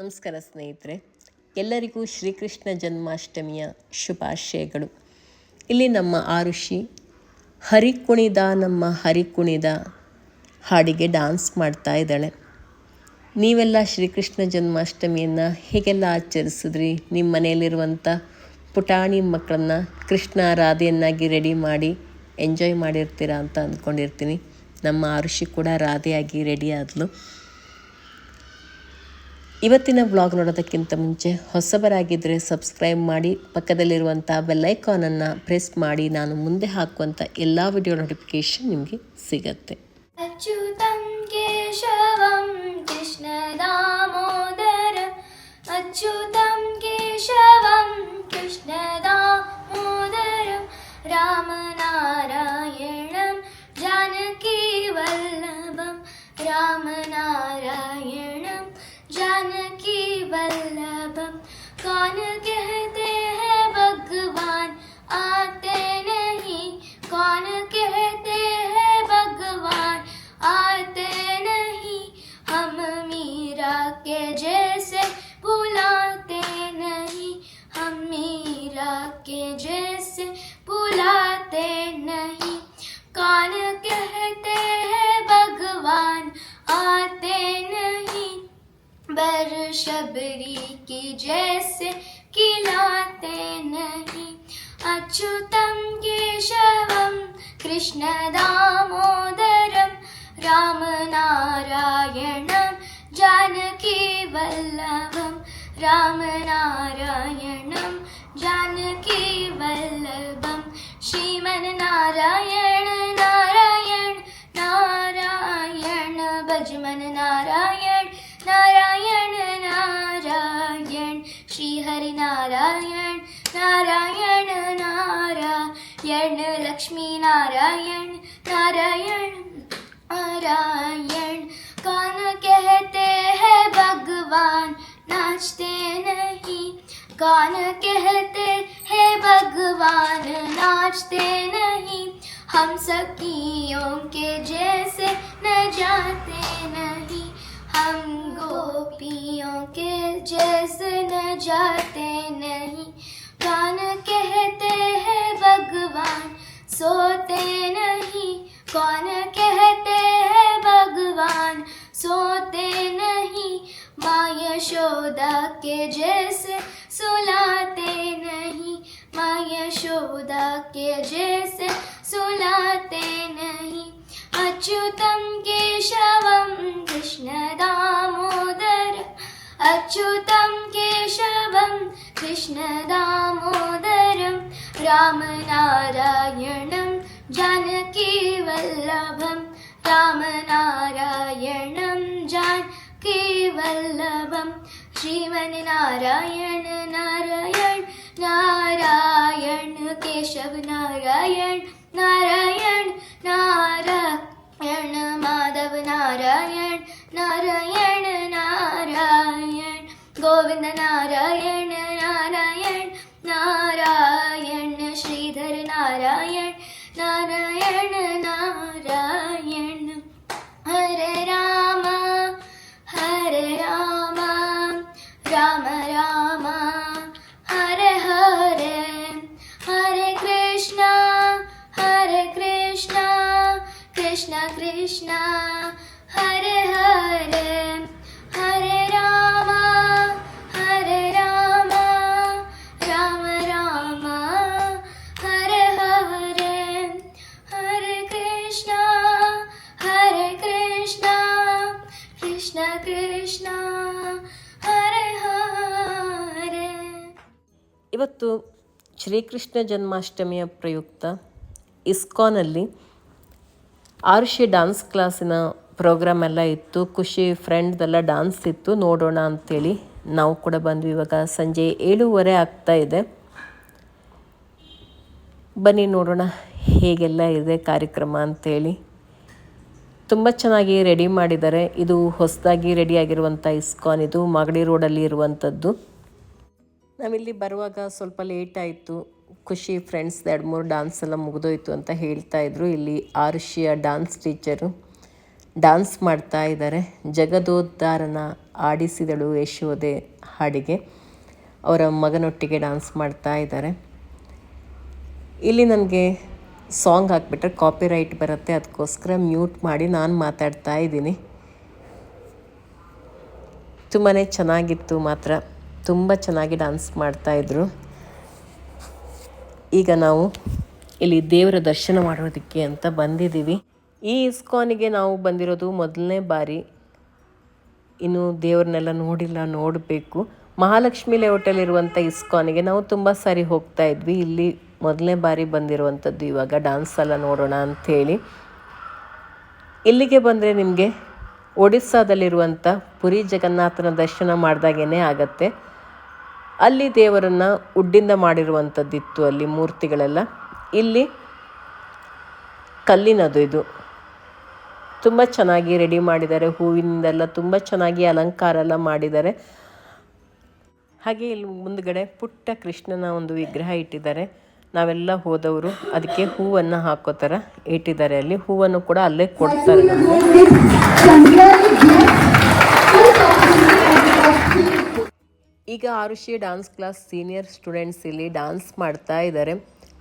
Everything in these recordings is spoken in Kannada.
ನಮಸ್ಕಾರ ಸ್ನೇಹಿತರೆ, ಎಲ್ಲರಿಗೂ ಶ್ರೀಕೃಷ್ಣ ಜನ್ಮಾಷ್ಟಮಿಯ ಶುಭಾಶಯಗಳು. ಇಲ್ಲಿ ನಮ್ಮ ಆರುಷಿ ಹರಿಕುಣಿದ ನಮ್ಮ ಹರಿಕುಣಿದ ಹಾಡಿಗೆ ಡಾನ್ಸ್ ಮಾಡ್ತಾ ಇದ್ದಾಳೆ. ನೀವೆಲ್ಲ ಶ್ರೀಕೃಷ್ಣ ಜನ್ಮಾಷ್ಟಮಿಯನ್ನು ಹೇಗೆಲ್ಲ ಆಚರಿಸಿದ್ರಿ? ನಿಮ್ಮ ಮನೆಯಲ್ಲಿರುವಂಥ ಪುಟಾಣಿ ಮಕ್ಕಳನ್ನು ಕೃಷ್ಣ ರಾಧೆಯನ್ನಾಗಿ ರೆಡಿ ಮಾಡಿ ಎಂಜಾಯ್ ಮಾಡಿರ್ತೀರಾ ಅಂತ ಅಂದ್ಕೊಂಡಿರ್ತೀನಿ. ನಮ್ಮ ಆರುಷಿ ಕೂಡ ರಾಧೆಯಾಗಿ ರೆಡಿ ಆದಳು ಇವತ್ತಿನ ವ್ಲಾಗ್ ನೋಡೋದಕ್ಕಿಂತ ಮುಂಚೆ ಹೊಸಬರಾಗಿದ್ದರೆ ಸಬ್ಸ್ಕ್ರೈಬ್ ಮಾಡಿ, ಪಕ್ಕದಲ್ಲಿರುವಂಥ ಬೆಲ್ಲೈಕಾನನ್ನು ಪ್ರೆಸ್ ಮಾಡಿ, ನಾನು ಮುಂದೆ ಹಾಕುವಂಥ ಎಲ್ಲ ವಿಡಿಯೋ ನೋಟಿಫಿಕೇಷನ್ ನಿಮಗೆ ಸಿಗತ್ತೆ. शबरी की जैसे खिलाते नहीं। अच्युतं केशवं कृष्णदामोदरं रामनारायणं जानकीवल्लभं रामनारायणं जानकीवल्लभं श्रीमन्नारायण नारायण नारायण भजमन नारायण नारायण श्रीहरि नारायण नारायण नारायण, लक्ष्मी नारायण नारायण नारायण। कौन कहते हैं भगवान, नाचते नहीं। कौन कहते हैं भगवान, नाचते नहीं। हम सखियों के जैसे न जाते नहीं। हम गोपियों के जैसे न जाते नहीं। कौन कहते हैं भगवान, सोते नहीं। कौन कहते हैं भगवान, सोते नहीं। माँ यशोदा के जैसे सुलाते नहीं। माँ यशोदा के जैसे सुलाते नहीं। अच्युतं केशवं कृष्णदामोदर अच्युतं केशवं कृष्णदामोदरं रामनारायणं जानकीवल्लभं रामनारायणं जानकीवल्लभं श्रीमन्नारायण नारायण नारायण केशव नारायण नारायण नारायण माधव नारायण नारायण नारायण नारायण नारायण श्रीधर नारायण नारायण नारायण। हरे राम हरे राम राम राम। हरे हरे हरे कृष्ण हरे कृष्ण कृष्ण कृष्ण। हरे हरे ಇವತ್ತು ಶ್ರೀಕೃಷ್ಣ ಜನ್ಮಾಷ್ಟಮಿಯ ಪ್ರಯುಕ್ತ ಇಸ್ಕಾನಲ್ಲಿ ಆರುಷಿ ಡಾನ್ಸ್ ಕ್ಲಾಸಿನ ಪ್ರೋಗ್ರಾಮ್ ಎಲ್ಲ ಇತ್ತು. ಖುಷಿ ಫ್ರೆಂಡ್ದೆಲ್ಲ ಡಾನ್ಸ್ ಇತ್ತು. ನೋಡೋಣ ಅಂಥೇಳಿ ನಾವು ಕೂಡ ಬಂದ್ವಿ. ಇವಾಗ ಸಂಜೆ ಏಳೂವರೆ ಆಗ್ತಾ ಇದೆ. ಬನ್ನಿ ನೋಡೋಣ ಹೇಗೆಲ್ಲ ಇದೆ ಕಾರ್ಯಕ್ರಮ ಅಂಥೇಳಿ ತುಂಬ ಚೆನ್ನಾಗಿ ರೆಡಿ ಮಾಡಿದ್ದಾರೆ. ಇದು ಹೊಸದಾಗಿ ರೆಡಿ ಆಗಿರುವಂಥ ಇಸ್ಕಾನ್. ಇದು ಮಾಗಡಿ ರೋಡಲ್ಲಿ ಇರುವಂಥದ್ದು ನಾವಿಲ್ಲಿ ಬರುವಾಗ ಸ್ವಲ್ಪ ಲೇಟ್ ಆಯಿತು. ಖುಷಿ ಫ್ರೆಂಡ್ಸ್ ಎರಡು ಮೂರು ಡಾನ್ಸ್ ಎಲ್ಲ ಮುಗಿದೋಯ್ತು ಅಂತ ಹೇಳ್ತಾ ಇದ್ರು. ಇಲ್ಲಿ ಆರುಷಿಯ ಡಾನ್ಸ್ ಟೀಚರು ಡ್ಯಾನ್ಸ್ ಮಾಡ್ತಾ ಇದ್ದಾರೆ ಜಗದೋದ್ಧಾರನ ಆಡಿಸಿದಳು ಯಶೋದೆ ಹಾಡಿಗೆ. ಅವರ ಮಗನೊಟ್ಟಿಗೆ ಡ್ಯಾನ್ಸ್ ಮಾಡ್ತಾ ಇದ್ದಾರೆ ಇಲ್ಲಿ ನನಗೆ ಸಾಂಗ್ ಹಾಕ್ಬಿಟ್ರೆ ಕಾಪಿರೈಟ್ ಬರುತ್ತೆ. ಅದಕ್ಕೋಸ್ಕರ ಮ್ಯೂಟ್ ಮಾಡಿ ನಾನು ಮಾತಾಡ್ತಾ ಇದ್ದೀನಿ. ತುಂಬಾ ಚೆನ್ನಾಗಿತ್ತು ಮಾತ್ರ. ತುಂಬ ಚೆನ್ನಾಗಿ ಡ್ಯಾನ್ಸ್ ಮಾಡ್ತಾಯಿದ್ರು ಈಗ ನಾವು ಇಲ್ಲಿ ದೇವರ ದರ್ಶನ ಮಾಡೋದಕ್ಕೆ ಅಂತ ಬಂದಿದ್ದೀವಿ. ಈ ಇಸ್ಕಾನಿಗೆ ನಾವು ಬಂದಿರೋದು ಮೊದಲನೇ ಬಾರಿ. ಇನ್ನು ದೇವ್ರನ್ನೆಲ್ಲ ನೋಡಿಲ್ಲ, ನೋಡಬೇಕು. ಮಹಾಲಕ್ಷ್ಮಿ ಲೇಔಟಲ್ಲಿರುವಂಥ ಇಸ್ಕಾನಿಗೆ ನಾವು ತುಂಬ ಸಾರಿ ಹೋಗ್ತಾ ಇದ್ವಿ. ಇಲ್ಲಿ ಮೊದಲನೇ ಬಾರಿ ಬಂದಿರುವಂಥದ್ದು ಇವಾಗ ಡ್ಯಾನ್ಸ್ ಎಲ್ಲ ನೋಡೋಣ ಅಂಥೇಳಿ. ಇಲ್ಲಿಗೆ ಬಂದರೆ ನಿಮಗೆ ಒಡಿಸ್ಸಾದಲ್ಲಿರುವಂಥ ಪುರಿ ಜಗನ್ನಾಥನ ದರ್ಶನ ಮಾಡಿದಾಗೇ ಆಗತ್ತೆ. ಅಲ್ಲಿ ದೇವರನ್ನು ಉಡ್ಡಿಂದ ಮಾಡಿರುವಂಥದ್ದಿತ್ತು ಅಲ್ಲಿ ಮೂರ್ತಿಗಳೆಲ್ಲ. ಇಲ್ಲಿ ಕಲ್ಲಿನದು ಇದು. ತುಂಬ ಚೆನ್ನಾಗಿ ರೆಡಿ ಮಾಡಿದ್ದಾರೆ, ಹೂವಿನಿಂದೆಲ್ಲ ತುಂಬ ಚೆನ್ನಾಗಿ ಅಲಂಕಾರ ಎಲ್ಲ ಮಾಡಿದ್ದಾರೆ. ಹಾಗೆ ಇಲ್ಲಿ ಮುಂದ್ಗಡೆ ಪುಟ್ಟ ಕೃಷ್ಣನ ಒಂದು ವಿಗ್ರಹ ಇಟ್ಟಿದ್ದಾರೆ. ನಾವೆಲ್ಲ ಹೋದವರು ಅದಕ್ಕೆ ಹೂವನ್ನು ಹಾಕೋ ಥರ ಇಟ್ಟಿದ್ದಾರೆ ಅಲ್ಲಿ. ಹೂವನ್ನು ಕೂಡ ಅಲ್ಲೇ ಕೊಡ್ತಾರೆ ನಮಗೆ ಈಗ Arushi dance class senior students ಇಲ್ಲಿ ಡ್ಯಾನ್ಸ್ ಮಾಡ್ತಾ ಇದ್ದಾರೆ.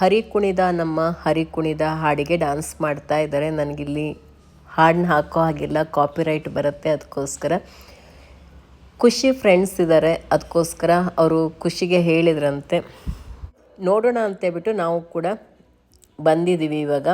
ಹರಿ ಕುಣಿದ ನಮ್ಮ ಹರಿ ಕುಣಿದ ಹಾಡಿಗೆ ಡ್ಯಾನ್ಸ್ ಮಾಡ್ತಾ ಇದ್ದಾರೆ. ನನಗಿಲ್ಲಿ ಹಾಡನ್ನ ಹಾಕೋ ಹಾಗಿಲ್ಲ, ಕಾಪಿರೈಟ್ ಬರುತ್ತೆ ಅದಕ್ಕೋಸ್ಕರ. ಖುಷಿ ಫ್ರೆಂಡ್ಸ್ ಇದ್ದಾರೆ, ಅದಕ್ಕೋಸ್ಕರ ಅವರು ಖುಷಿಗೆ ಹೇಳಿದ್ರಂತೆ. ನೋಡೋಣ ಅಂತೇಳ್ಬಿಟ್ಟು ನಾವು ಕೂಡ ಬಂದಿದ್ದೀವಿ ಇವಾಗ.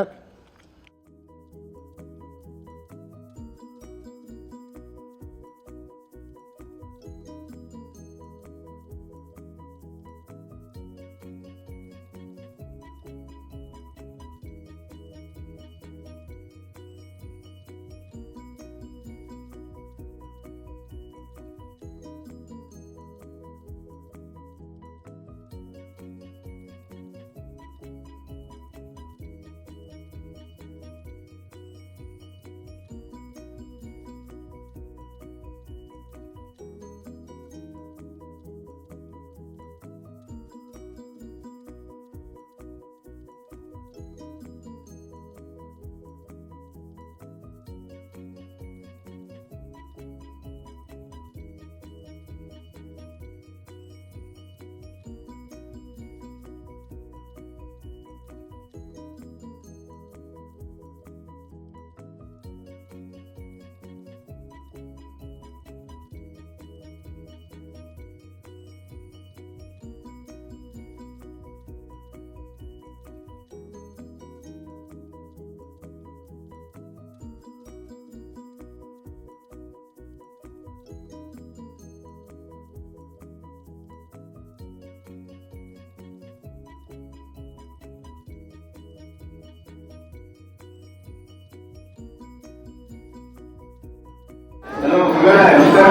ಹಲೋ ಗುರುಗಳೇ, ನಮಸ್ಕಾರ.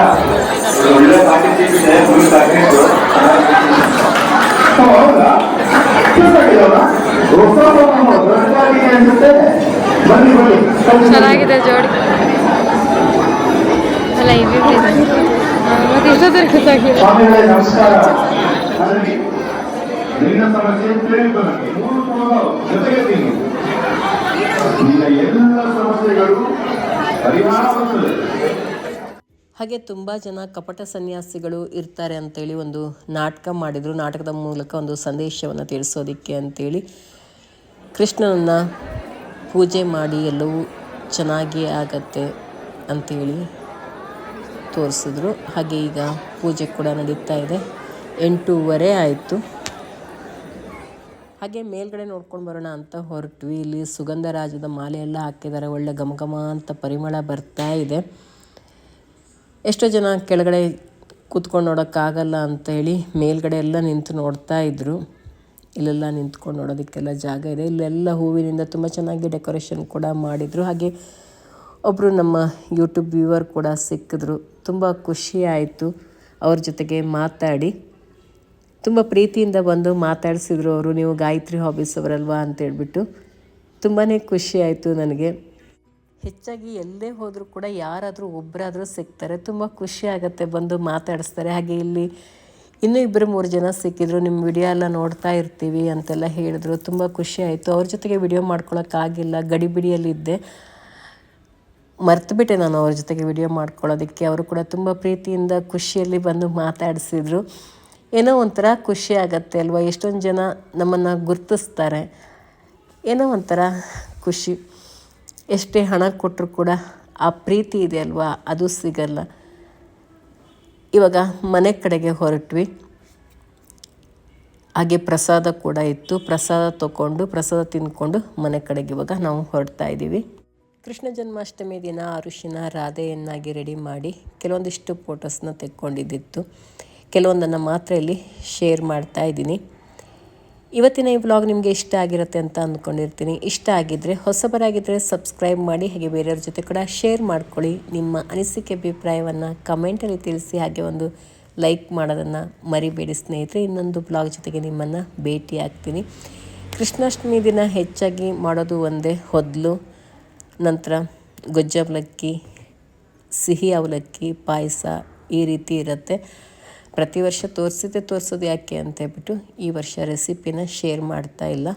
ಒಂದು ಒಳ್ಳೆ ಪಾರ್ಟಿಸಿಪೇಟ್ ಇದೆ ಫುಲ್ ಪ್ಯಾಕೆಟ್ ಹೌದಾ ಚೆನ್ನಾಗಿದೆಯಲ್ಲ? ಹೊಸ ದೊಡ್ಡದಾಗಿದೆ ಅನ್ಸುತ್ತೆ ಬನ್ನಿ ಬನ್ನಿ ಚೆನ್ನಾಗಿದೆ ಜೋಡಿ ಅಲ್ಲ ಇವಿಬ್ರು ಇದೆ ಮತ್ತೆ ಎಷ್ಟೊತ್ತರ ಗೊತ್ತಾಗಿಲ್ಲ ಸ್ವಾಮಿಗಳೇ ನಮಸ್ಕಾರ ನನಗೆ ನಿನ್ನ ಸಮಸ್ಯೆ ತಿಳಿದು ನನಗೆ ಮೂರು ಕೊಡೋದು ಜೊತೆಗೆ ತಿನ್ನು ನಿನ್ನ ಎಲ್ಲ ಸಮಸ್ಯೆಗಳು ಪರಿಹಾರವಾಗುತ್ತದೆ ಹಾಗೆ ತುಂಬ ಜನ ಕಪಟ ಸನ್ಯಾಸಿಗಳು ಇರ್ತಾರೆ ಅಂತೇಳಿ ಒಂದು ನಾಟಕ ಮಾಡಿದರು. ನಾಟಕದ ಮೂಲಕ ಒಂದು ಸಂದೇಶವನ್ನು ತಿಳಿಸೋದಕ್ಕೆ ಅಂತೇಳಿ ಕೃಷ್ಣನನ್ನು ಪೂಜೆ ಮಾಡಿ ಎಲ್ಲವೂ ಚೆನ್ನಾಗಿ ಆಗತ್ತೆ ಅಂತೇಳಿ ತೋರಿಸಿದ್ರು. ಹಾಗೆ ಈಗ ಪೂಜೆ ಕೂಡ ನಡೀತಾ ಇದೆ. ಎಂಟೂವರೆ ಆಯಿತು. ಹಾಗೆ ಮೇಲ್ಗಡೆ ನೋಡ್ಕೊಂಡು ಬರೋಣ ಅಂತ ಹೊರಟ್ವಿ. ಇಲ್ಲಿ ಸುಗಂಧರಾಜದ ಮಾಲೆ ಎಲ್ಲ ಹಾಕಿದ್ದಾರೆ. ಒಳ್ಳೆ ಘಮ ಅಂತ ಪರಿಮಳ ಬರ್ತಾ ಇದೆ. ಎಷ್ಟೋ ಜನ ಕೆಳಗಡೆ ಕೂತ್ಕೊಂಡು ನೋಡೋಕ್ಕಾಗಲ್ಲ ಅಂತೇಳಿ ಮೇಲ್ಗಡೆ ಎಲ್ಲ ನಿಂತು ನೋಡ್ತಾ ಇದ್ದರು ಇಲ್ಲೆಲ್ಲ ನಿಂತ್ಕೊಂಡು ನೋಡೋದಕ್ಕೆಲ್ಲ ಜಾಗ ಇದೆ. ಇಲ್ಲೆಲ್ಲ ಹೂವಿನಿಂದ ತುಂಬ ಚೆನ್ನಾಗಿ ಡೆಕೋರೇಷನ್ ಕೂಡ ಮಾಡಿದರು. ಹಾಗೆ ಒಬ್ಬರು ನಮ್ಮ ಯೂಟ್ಯೂಬ್ ವ್ಯೂವರ್ ಕೂಡ ಸಿಕ್ಕಿದ್ರು. ತುಂಬ ಖುಷಿ ಆಯಿತು ಅವ್ರ ಜೊತೆಗೆ ಮಾತಾಡಿ. ತುಂಬ ಪ್ರೀತಿಯಿಂದ ಬಂದು ಮಾತಾಡಿಸಿದ್ರು ಅವರು. ನೀವು ಗಾಯತ್ರಿ ಹಾಬೀಸ್ ಅವರಲ್ವಾ ಅಂತೇಳ್ಬಿಟ್ಟು ತುಂಬಾ ಖುಷಿ ಆಯಿತು ನನಗೆ. ಹೆಚ್ಚಾಗಿ ಎಲ್ಲೇ ಹೋದರೂ ಕೂಡ ಯಾರಾದರೂ ಒಬ್ಬರಾದರೂ ಸಿಗ್ತಾರೆ, ತುಂಬ ಖುಷಿ ಆಗುತ್ತೆ ಬಂದು ಮಾತಾಡಿಸ್ತಾರೆ. ಹಾಗೆ ಇಲ್ಲಿ ಇನ್ನೂ ಇಬ್ಬರು ಮೂರು ಜನ ಸಿಕ್ಕಿದ್ರು ನಿಮ್ಮ ವಿಡಿಯೋ ಎಲ್ಲ ನೋಡ್ತಾ ಇರ್ತೀವಿ ಅಂತೆಲ್ಲ ಹೇಳಿದ್ರು, ತುಂಬ ಖುಷಿ ಆಯಿತು. ಅವ್ರ ಜೊತೆಗೆ ವಿಡಿಯೋ ಮಾಡ್ಕೊಳಕ್ಕಾಗಿಲ್ಲ ಗಡಿಬಿಡಿಯಲ್ಲಿದ್ದೆ. ಮರ್ತುಬಿಟ್ಟೆ ನಾನು ಅವ್ರ ಜೊತೆಗೆ ವಿಡಿಯೋ ಮಾಡ್ಕೊಳ್ಳೋದಕ್ಕೆ ಅವರು ಕೂಡ ತುಂಬ ಪ್ರೀತಿಯಿಂದ, ಖುಷಿಯಲ್ಲಿ ಬಂದು ಮಾತಾಡಿಸಿದ್ರು. ಏನೋ ಒಂಥರ ಖುಷಿ ಆಗತ್ತೆ ಅಲ್ವಾ? ಎಷ್ಟೊಂದು ಜನ ನಮ್ಮನ್ನು ಗುರ್ತಿಸ್ತಾರೆ. ಏನೋ ಒಂಥರ ಖುಷಿ. ಎಷ್ಟೇ ಹಣ ಕೊಟ್ಟರು ಕೂಡ ಆ ಪ್ರೀತಿ ಇದೆ ಅಲ್ವಾ? ಅದು ಸಿಗಲ್ಲ. ಇವಾಗ ಮನೆ ಕಡೆಗೆ ಹೊರಟ್ವಿ. ಹಾಗೆ ಪ್ರಸಾದ ಕೂಡ ಇತ್ತು. ಪ್ರಸಾದ ತಗೊಂಡು ಪ್ರಸಾದ ತಿಂದ್ಕೊಂಡು ಮನೆ ಕಡೆಗೆ ಇವಾಗ ನಾವು ಹೊರಡ್ತಾ ಇದ್ದೀವಿ. ಕೃಷ್ಣ ಜನ್ಮಾಷ್ಟಮಿ ದಿನ ಅರುಶಿನ ರಾಧೆಯನ್ನಾಗಿ ರೆಡಿ ಮಾಡಿ ಕೆಲವೊಂದಿಷ್ಟು ಫೋಟೋಸ್ನ ತೆಕ್ಕೊಂಡಿದ್ದಿತ್ತು ಕೆಲವೊಂದನ್ನು ಮಾತ್ರ ಇಲ್ಲಿ ಶೇರ್ ಮಾಡ್ತಾ ಇದ್ದೀನಿ. ಇವತ್ತಿನ ಈ ವ್ಲಾಗ್ ನಿಮಗೆ ಇಷ್ಟ ಆಗಿರುತ್ತೆ ಅಂತ ಅಂದ್ಕೊಂಡಿರ್ತೀನಿ. ಇಷ್ಟ ಆಗಿದ್ದರೆ ಹೊಸಬರಾಗಿದ್ದರೆ ಸಬ್ಸ್ಕ್ರೈಬ್ ಮಾಡಿ, ಹಾಗೆ ಬೇರೆಯವ್ರ ಜೊತೆ ಕೂಡ ಶೇರ್ ಮಾಡ್ಕೊಳ್ಳಿ. ನಿಮ್ಮ ಅನಿಸಿಕೆ, ಅಭಿಪ್ರಾಯವನ್ನು ಕಮೆಂಟಲ್ಲಿ ತಿಳಿಸಿ, ಹಾಗೆ ಒಂದು ಲೈಕ್ ಮಾಡೋದನ್ನು ಮರಿಬೇಡಿ ಸ್ನೇಹಿತರೆ. ಇನ್ನೊಂದು ಬ್ಲಾಗ್ ಜೊತೆಗೆ ನಿಮ್ಮನ್ನು ಭೇಟಿ ಆಗ್ತೀನಿ. ಕೃಷ್ಣಾಷ್ಟಮಿ ದಿನ ಹೆಚ್ಚಾಗಿ ಮಾಡೋದು ಒಂದೇ ಹೊದಲು. ನಂತರ ಗೊಜ್ಜ ಅವಲಕ್ಕಿ, ಸಿಹಿ ಅವಲಕ್ಕಿ, ಪಾಯಸ ಈ ರೀತಿ ಇರುತ್ತೆ. ಪ್ರತಿ ವರ್ಷ ತೋರಿಸಿದ್ದೆ ತೋರಿಸೋದು ಯಾಕೆ ಅಂತ ಹೇಳ್ಬಿಟ್ಟು ಈ ವರ್ಷ ರೆಸಿಪಿನ ಶೇರ್ ಮಾಡ್ತಾ ಇಲ್ಲ.